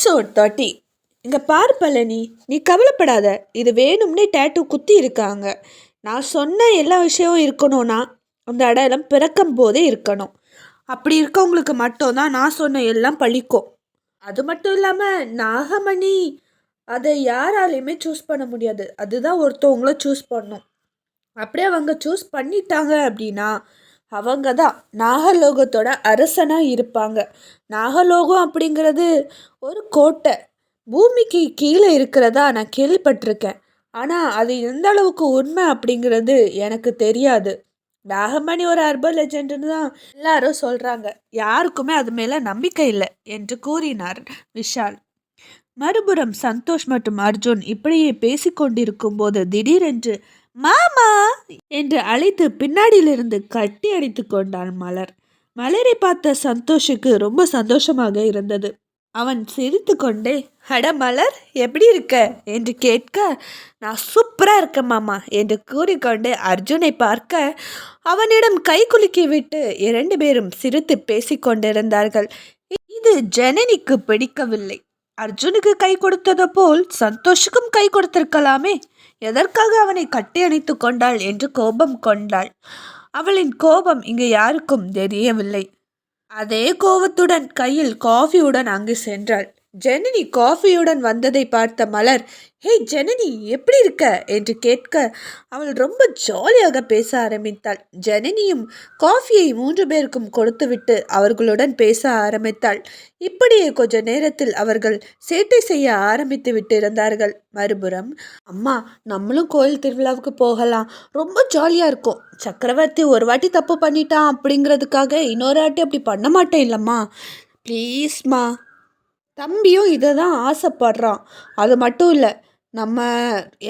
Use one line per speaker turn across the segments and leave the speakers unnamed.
Episode thirty இங்கே பார் பழனி நீ கவலைப்படாத இது வேணும்னே டேட்டூ குத்தி இருக்காங்க. நான் சொன்ன எல்லா விஷயமும் இருக்கணும்னா அந்த அடையாளம் பிறக்கும் போதே இருக்கணும். அப்படி இருக்கவங்களுக்கு மட்டும்தான் நான் சொன்ன எல்லாம் பழிக்கும். அது மட்டும் இல்லாமல் நாகமணி அதை யாராலையுமே சூஸ் பண்ண முடியாது. அதுதான் ஒருத்தவங்கள சூஸ் பண்ணும். அப்படியே அவங்க சூஸ் பண்ணிட்டாங்க அப்படின்னா அவங்க தான் நாகலோகத்தோட அரசனாக இருப்பாங்க. நாகலோகம் அப்படிங்கிறது ஒரு கோட்டை. பூமிக்கு கீழே இருக்கிறதா நான் கேள்விப்பட்டிருக்கேன். ஆனால் அது எந்த அளவுக்கு உண்மை அப்படிங்கிறது எனக்கு தெரியாது. நாகமணி ஒரு அர்பல் லெஜெண்டுன்னு தான் எல்லாரும் சொல்கிறாங்க யாருக்குமே அது மேலே நம்பிக்கை இல்லை என்று கூறினார் விஷால். மறுபுறம் சந்தோஷ் மற்றும் அர்ஜுன் இப்படியே பேசிக்கொண்டிருக்கும் போது திடீரென்று மாமா என்று அழைத்து பின்னாடியிலிருந்து கட்டி அடித்து கொண்டான் மலர். மலரை பார்த்த சந்தோஷுக்கு ரொம்ப சந்தோஷமாக இருந்தது. அவன் சிரித்து கொண்டே அட மலர் எப்படி இருக்க? என்று கேட்க நான் சூப்பராக இருக்கேன் மாமா என்று கூறிக்கொண்டு அர்ஜுனை பார்க்க அவனிடம் கை குலுக்கி விட்டு இரண்டு பேரும் சிரித்து பேசிக்கொண்டிருந்தார்கள் இது ஜனனிக்கு பிடிக்கவில்லை. அர்ஜுனுக்கு கை கொடுத்தது போல் சந்தோஷுக்கும் கை கொடுத்திருக்கலாமே. எதற்காக அவனை கட்டி அணைத்து கொண்டாள் என்று கோபம் கொண்டாள். அவளின் கோபம் இங்கு யாருக்கும் தெரியவில்லை. அதே கோபத்துடன் கையில் காஃபியுடன் அங்கு சென்றாள். ஜனனி காஃபியுடன் வந்ததை பார்த்த மலர் ஹே ஜனனி எப்படி இருக்க? என்று கேட்க அவள் ரொம்ப ஜாலியாக பேச ஆரம்பித்தாள். ஜனனியும் காஃபியை மூன்று பேருக்கும் கொடுத்துவிட்டு அவர்களுடன் பேச ஆரம்பித்தாள். இப்படியே கொஞ்ச நேரத்தில் அவர்கள் சேட்டை செய்ய ஆரம்பித்து விட்டு இருந்தார்கள் மறுபுறம் அம்மா நம்மளும் கோயில் திருவிழாவுக்கு போகலாம். ரொம்ப ஜாலியாக இருக்கும். சக்கரவர்த்தி ஒரு வாட்டி தப்பு பண்ணிட்டான் அப்படிங்கிறதுக்காக இன்னொரு வாட்டி அப்படி பண்ண மாட்டேன் இல்லைம்மா. ப்ளீஸ்மா. தம்பியும் இதை தான் ஆசைப்படுறான். அது மட்டும் இல்லை நம்ம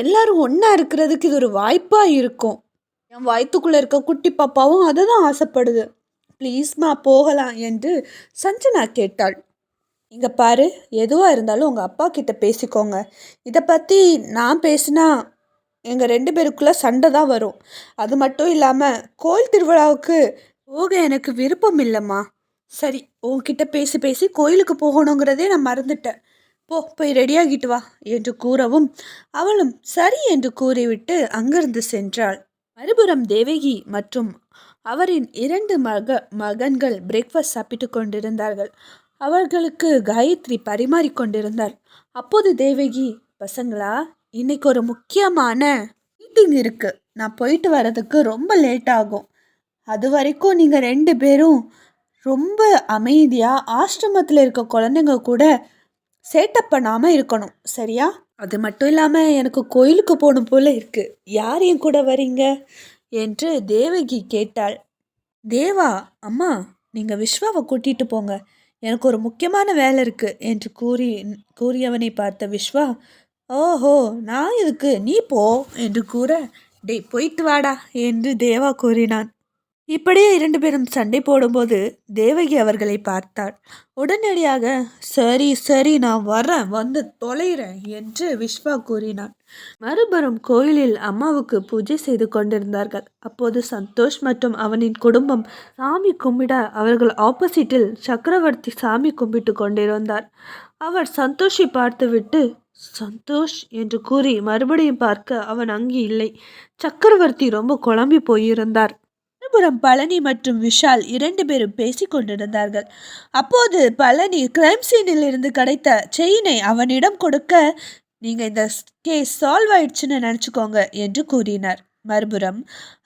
எல்லாரும் ஒன்றா இருக்கிறதுக்கு இது ஒரு வாய்ப்பாக இருக்கும். என் வயிற்றுக்குள்ளே இருக்க குட்டி பாப்பாவும் அதை தான் ஆசைப்படுது ப்ளீஸ்மா போகலாம் என்று சஞ்சனா கேட்டாள். இங்கே பாரு எதுவாக இருந்தாலும் உங்கள் அப்பா கிட்ட பேசிக்கோங்க. இதை பற்றி நான் பேசினா எங்கள் ரெண்டு பேருக்குள்ளே சண்டை தான் வரும். அது மட்டும் இல்லாமல் கோயில் திருவிழாவுக்கு போக எனக்கு விருப்பம் இல்லைம்மா. சரி உன்கிட்ட பேசி பேசி கோயிலுக்கு போகணுங்கிறதே நான் மறந்துட்டேன். போ போய் ரெடியாகிட்டு வா என்று கூறவும் அவளும் சரி என்று கூறிவிட்டு அங்கிருந்து சென்றாள். மறுபுறம் தேவகி மற்றும் அவரின் இரண்டு மக மகன்கள் பிரேக்ஃபாஸ்ட் சாப்பிட்டு கொண்டிருந்தார்கள். அவர்களுக்கு காயத்ரி பரிமாறிக்கொண்டிருந்தார் அப்போது தேவகி பசங்களா இன்னைக்கு ஒரு முக்கியமான மீட்டிங் இருக்குது நான் போயிட்டு வர்றதுக்கு ரொம்ப லேட் ஆகும். அது வரைக்கும் நீங்கள் ரெண்டு பேரும் ரொம்ப அமைதியாக ஆசிரமத்தில் இருக்க குழந்தைங்க கூட சேட்டப் பண்ணாமல் இருக்கணும் சரியா? அது மட்டும் இல்லாமல் எனக்கு கோயிலுக்கு போகணும் போல் இருக்குது யார் என் கூட வரீங்க? என்று தேவகி கேட்டாள். தேவா அம்மா நீங்கள் விஸ்வாவை கூட்டிகிட்டு போங்க. எனக்கு ஒரு முக்கியமான வேலை இருக்குது என்று கூறி கூறியவனை பார்த்த விஸ்வா ஓஹோ நான் இதுக்கு நீ போ என்று கூற டேய் போயிட்டு வாடா என்று தேவா கூறினான். இப்படியே இரண்டு பேரும் சண்டை போடும்போது தேவகி அவர்களை பார்த்தாள். உடனடியாக சரி சரி நான் வரேன் வந்து தொலைகிறேன் என்று விஸ்வா கூறினான் மறுபுறம் கோயிலில் அம்மாவுக்கு பூஜை செய்து கொண்டிருந்தார்கள். அப்போது சந்தோஷ் மற்றும் அவனின் குடும்பம் சாமி கும்பிட அவர்கள் ஆப்போசிட்டில் சக்கரவர்த்தி சாமி கும்பிட்டு கொண்டிருந்தார். அவர் சந்தோஷை பார்த்துவிட்டு சந்தோஷ் என்று கூறி மறுபடியும் பார்க்க அவன் அங்கு இல்லை. சக்கரவர்த்தி ரொம்ப குழம்பி போயிருந்தார். மறுபுறம் பழனி மற்றும் விஷால் இரண்டு பேரும் பேசிக் கொண்டிருந்தார்கள். அப்போது பழனி கிரைம் சீனில் இருந்து கிடைத்த செயினை அவனிடம் கொடுக்க நீங்கள் இந்த கேஸ் சால்வ் ஆயிடுச்சுன்னு நினச்சிக்கோங்க என்று கூறினார். மறுபுறம்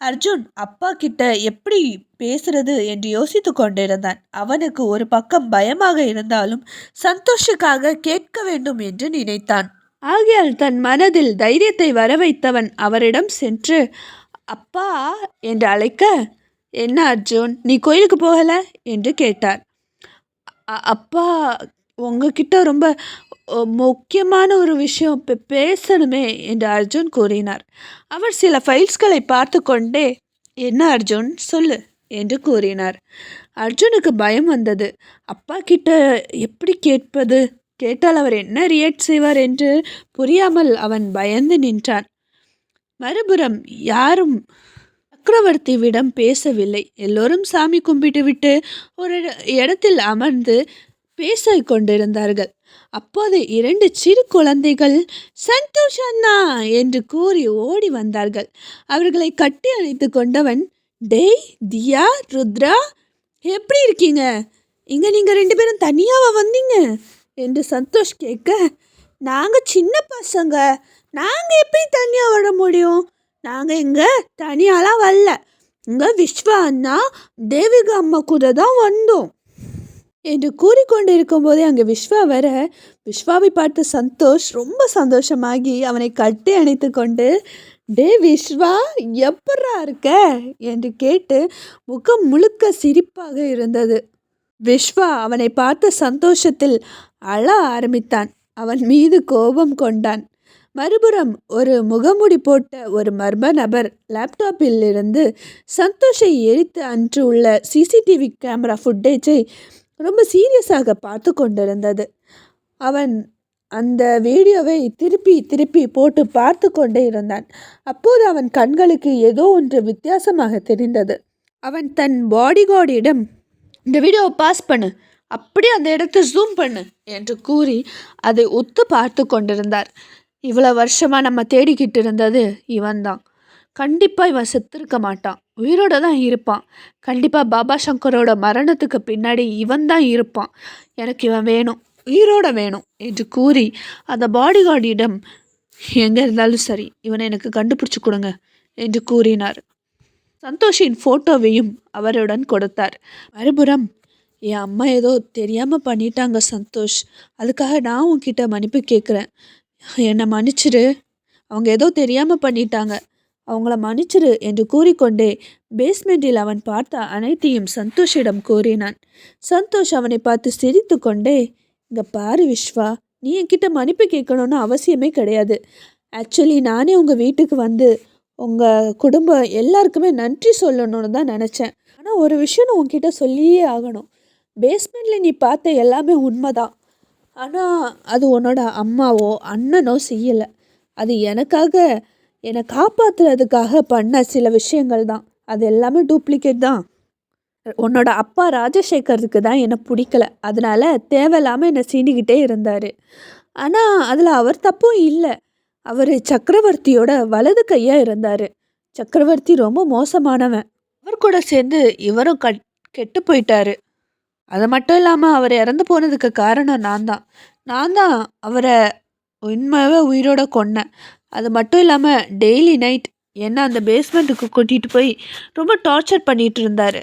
அர்ஜுன் அப்பா கிட்ட எப்படி பேசுறது? என்று யோசித்து கொண்டிருந்தான். அவனுக்கு ஒரு பக்கம் பயமாக இருந்தாலும் சந்தோஷக்காக கேட்க வேண்டும் என்று நினைத்தான். ஆகையால் தன் மனதில் தைரியத்தை வரவைத்தவன் அவரிடம் சென்று அப்பா என்று அழைக்க என்ன அர்ஜுன் நீ கோயிலுக்கு போகலை? என்று கேட்டார். அப்பா உங்ககிட்ட ரொம்ப முக்கியமான ஒரு விஷயம் பேசணுமே என்று அர்ஜுன் கூறினார். அவர் சில ஃபைல்ஸ்களை பார்த்து கொண்டே என்ன அர்ஜுன் சொல்லு என்று கூறினார். அர்ஜுனுக்கு பயம் வந்தது. அப்பா கிட்ட எப்படி கேட்பது? கேட்டால் அவர் என்ன ரியாக்ட் செய்வார்? என்று புரியாமல் அவன் பயந்து நின்றான். மறுபுறம் யாரும் சக்கரவர்த்தியிடம் பேசவில்லை. எல்லோரும் சாமி கும்பிட்டு விட்டு ஒரு இடத்தில் அமர்ந்து பேச கொண்டிருந்தார்கள். அப்போது இரண்டு சிறு குழந்தைகள் சந்தோஷ் அண்ணா என்று கூறி ஓடி வந்தார்கள். அவர்களை கட்டி அணைத்து கொண்டவன் டேய் தியா ருத்ரா எப்படி இருக்கீங்க? இங்கே நீங்கள் ரெண்டு பேரும் தனியாக வந்தீங்க? என்று சந்தோஷ் கேட்க நாங்கள் சின்ன பசங்க. நாங்கள் எப்படி தனியாக வர முடியும்? நாங்கள் இங்கே தனியாலாம் வரல. இங்கே விஸ்வா அண்ணா தேவிகா அம்மா கூட தான் வந்தோம். என்று கூறிக்கொண்டு இருக்கும்போதே அங்கே விஸ்வா வர விஸ்வாவை பார்த்து சந்தோஷ் ரொம்ப சந்தோஷமாகி அவனை கட்டி அணைத்து கொண்டு டே விஸ்வா எப்படா இருக்க? என்று கேட்டு முகம் முழுக்க சிரிப்பாக இருந்தது. விஸ்வா அவனை பார்த்த சந்தோஷத்தில் அழ ஆரம்பித்தான். அவன் மீது கோபம் கொண்டான். மறுபுறம் ஒரு முகமுடி போட்ட ஒரு மர்ம நபர் லேப்டாப்பில் இருந்து சந்தோஷை எரித்து அன்று உள்ள சிசிடிவி கேமரா ஃபுட்டேஜை ரொம்ப சீரியஸாக பார்த்து கொண்டிருந்தது. அவன் அந்த வீடியோவை திருப்பி திருப்பி போட்டு பார்த்து கொண்டே இருந்தான். அப்போது அவன் கண்களுக்கு ஏதோ ஒன்று வித்தியாசமாக தெரிந்தது. அவன் தன் பாடிகார்டிடம் இந்த வீடியோவை பாஸ் பண்ணு. அப்படியே அந்த இடத்தை ஜூம் பண்ணு என்று கூறி அதை ஒத்து பார்த்து கொண்டிருந்தார். இவ்வளோ வருஷமாக நம்ம தேடிக்கிட்டு இருந்தது இவன் தான் கண்டிப்பாக இவன் செத்துருக்க மாட்டான். உயிரோட தான் இருப்பான். கண்டிப்பாக பாபா சங்கரோட மரணத்துக்கு பின்னாடி இவன் தான் இருப்பான். எனக்கு இவன் வேணும் உயிரோட வேணும் என்று கூறி அந்த பாடிகார்டிடம் எங்கே இருந்தாலும் சரி இவனை எனக்கு கண்டுபிடிச்சி கொடுங்க என்று கூறினார். சந்தோஷின் ஃபோட்டோவையும் அவருடன் கொடுத்தார். மறுபுறம் என் அம்மா ஏதோ தெரியாமல் பண்ணிட்டாங்க சந்தோஷ். அதுக்காக நான் உன்கிட்ட மன்னிப்பு கேட்குறேன் என்னை மன்னிச்சிரு. அவங்க ஏதோ தெரியாமல் பண்ணிட்டாங்க. அவங்கள மன்னிச்சிரு என்று கூறிக்கொண்டே பேஸ்மெண்டில் அவன் பார்த்த அனைத்தையும் சந்தோஷிடம் கூறினான். சந்தோஷ் அவனை பார்த்து சிரித்து கொண்டே இங்கே பாரு விஸ்வா நீ என்கிட்ட மன்னிப்பு கேட்கணும்னு அவசியமே கிடையாது. ஆக்சுவலி நானே உங்கள் வீட்டுக்கு வந்து உங்கள் குடும்பம் எல்லாருக்குமே நன்றி சொல்லணும்னு தான் நினச்சேன். ஆனால் ஒரு விஷயம் நான் சொல்லியே ஆகணும். பேஸ்மெண்ட்டில் நீ பார்த்த எல்லாமே உண்மைதான். ஆனால் அது உன்னோட அம்மாவோ அண்ணனோ செய்யலை. அது எனக்காக என்னை காப்பாற்றுறதுக்காக பண்ண சில விஷயங்கள் தான் அது எல்லாமே டூப்ளிகேட் தான். உன்னோட அப்பா ராஜசேகருக்கு தான் என்னை பிடிக்கல. அதனால் தேவையில்லாமல் என்னை சீண்டிக்கிட்டே இருந்தார். ஆனால் அதில் அவர் தப்பும் இல்லை. அவர் சக்கரவர்த்தியோட வலது கையாக இருந்தார். சக்கரவர்த்தி ரொம்ப மோசமானவன். அவர் கூட சேர்ந்து இவரும் கட் கெட்டு போயிட்டாரு. அது மட்டும் இல்லாமல் அவர் இறந்து போனதுக்கு காரணம் நான் தான். நான் தான் அவரை உண்மையாகவே உயிரோட கொன்னேன். அது மட்டும் இல்லாமல் டெய்லி நைட் என்ன அந்த பேஸ்மெண்ட்டுக்கு கூட்டிகிட்டு போய் ரொம்ப டார்ச்சர் பண்ணிகிட்டு இருந்தார்.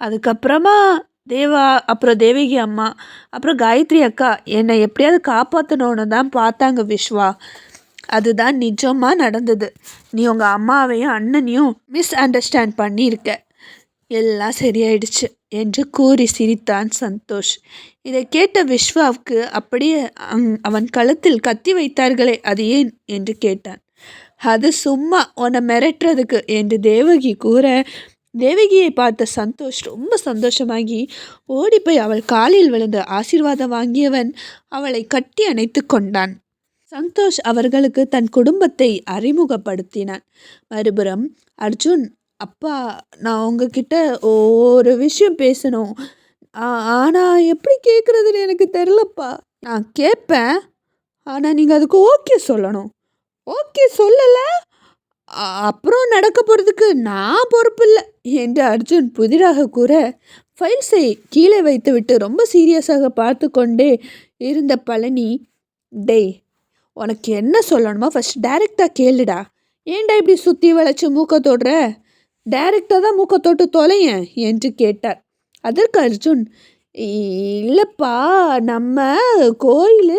அதுக்கப்புறமா தேவா அப்புறம் தேவகி அம்மா அப்புறம் காயத்ரி அக்கா என்னை எப்படியாவது காப்பாற்றணுன்னு தான் பார்த்தாங்க விஸ்வா அதுதான் நிஜமாக நடந்தது. நீ உங்கள் அம்மாவையும் அண்ணனையும் மிஸ் அண்டர்ஸ்டாண்ட் பண்ணியிருக்க. எல்லாம் சரியாயிடுச்சு என்று கூறி சிரித்தான் சந்தோஷ். இதை கேட்ட விஸ்வாவுக்கு அப்படியே அங் அவன் கழுத்தில் கத்தி வைத்தார்களே அது ஏன்? என்று கேட்டான். அது சும்மா உன்னை மிரட்டுறதுக்கு என்று தேவகி கூற தேவகியை பார்த்த சந்தோஷ் ரொம்ப சந்தோஷமாகி ஓடிப்போய் அவள் காலில் விழுந்து ஆசீர்வாதம் வாங்கியவன் அவளை கட்டி அணைத்து கொண்டான். சந்தோஷ் அவர்களுக்கு தன் குடும்பத்தை அறிமுகப்படுத்தினான். மறுபுறம் அர்ஜுன் அப்பா நான் உங்ககிட்ட ஒரு விஷயம் பேசணும். ஆனால் எப்படி கேட்குறதுன்னு எனக்கு தெரிலப்பா நான் கேட்பேன் ஆனால் நீங்கள் அதுக்கு ஓகே சொல்லணும். ஓகே சொல்லலை அப்புறம் நடக்க போகிறதுக்கு நான் பொறுப்பு இல்லை என்று அர்ஜுன் புதிராக கூற ஃபைல்ஸை கீழே வைத்துவிட்டு ரொம்ப சீரியஸாக பார்த்து கொண்டே இருந்த பழனி டேய் உனக்கு என்ன சொல்லணுமோ ஃபஸ்ட் டைரெக்டாக கேளுடா. ஏன்டா இப்படி சுற்றி வளைச்சி மூக்க தொடுற? டைரக்டாக தான் மூக்கை தொட்டு தொலையேன் என்று கேட்டார். அதற்கு அர்ஜுன் இல்லைப்பா நம்ம கோயில்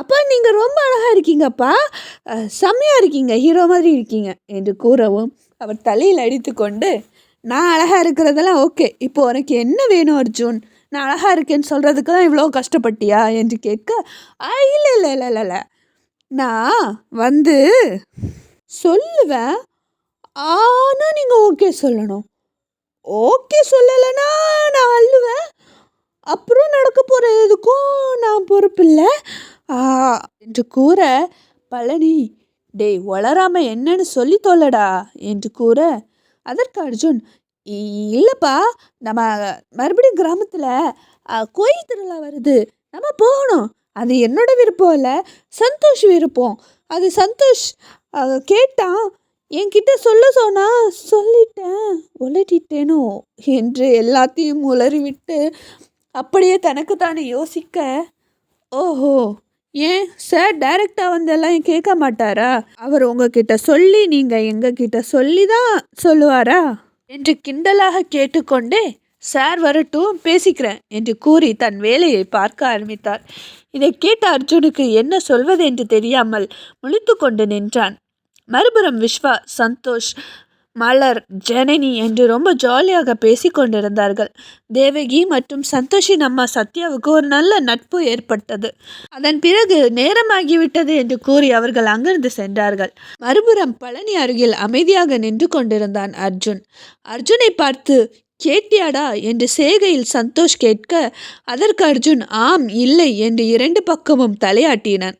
அப்பா நீங்கள் ரொம்ப அழகாக இருக்கீங்கப்பா. செம்மையாக இருக்கீங்க ஹீரோ மாதிரி இருக்கீங்க என்று கூறவும் அவர் தலையில் அடித்து கொண்டு நான் அழகாக இருக்கிறதெல்லாம் ஓகே. இப்போ உனக்கு என்ன வேணும் அர்ஜுன்? நான் அழகாக இருக்கேன்னு சொல்கிறதுக்கு தான் இவ்வளோ கஷ்டப்பட்டியா? என்று கேட்க ஆ இல்லை இல்லை இல்லை இல்லை இல்லை. நான் வந்து சொல்லுவேன் ஆனால் நீங்கள் ஓகே சொல்லணும். ஓகே சொல்லலைன்னா நான் அள்ளுவேன் அப்புறம் நடக்க போகிற எதுக்கும் நான் பொறுப்பில்லை. என்று கூற பழனி டேய் வளராம என்னன்னு சொல்லி தொல்லடா என்று கூற அதற்கு அர்ஜுன் இல்லைப்பா நம்ம மறுபடியும் கிராமத்தில் கோயில் திருவிழா வருது. நம்ம போகணும். அது என்னோட விருப்பம் இல்லை சந்தோஷ் விருப்பம். அது சந்தோஷ் கேட்டான். என்கிட்ட சொல்ல சொன்னா சொல்லிட்டேன் உலட்டிட்டேனோ என்று எல்லாத்தையும் உளறிவிட்டு அப்படியே தனக்கு தானே யோசிக்க ஓஹோ ஏன் சார் டைரக்டாக வந்தெல்லாம் கேட்க மாட்டாரா? அவர் உங்ககிட்ட சொல்லி நீங்கள் எங்ககிட்ட சொல்லி தான் சொல்லுவாரா? என்று கிண்டலாக கேட்டுக்கொண்டே சார் வரட்டும் பேசிக்கிறேன் என்று கூறி தன் வேலையை பார்க்க ஆரம்பித்தார். இதை கேட்ட அர்ஜுனுக்கு என்ன சொல்வது என்று தெரியாமல் முழித்து கொண்டு நின்றான். மறுபுறம் விஸ்வா சந்தோஷ் மலர் ஜனனி என்று ரொம்ப ஜாலியாக பேசி கொண்டிருந்தார்கள் தேவகி மற்றும் சந்தோஷின் அம்மா சத்யாவுக்கு ஒரு நல்ல நட்பு ஏற்பட்டது. அதன் பிறகு நேரமாகிவிட்டது என்று கூறி அவர்கள் அங்கிருந்து சென்றார்கள். மறுபுறம் பழனி அருகில் அமைதியாக நின்று கொண்டிருந்தான் அர்ஜுன். அர்ஜுனை பார்த்து கேட்டியாடா? என்று சேகையில் சந்தோஷ் கேட்க அதற்கு அர்ஜுன் ஆம் இல்லை என்று இரண்டு பக்கமும் தலையாட்டினான்.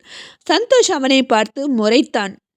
சந்தோஷ் அவனை பார்த்து முறைத்தான்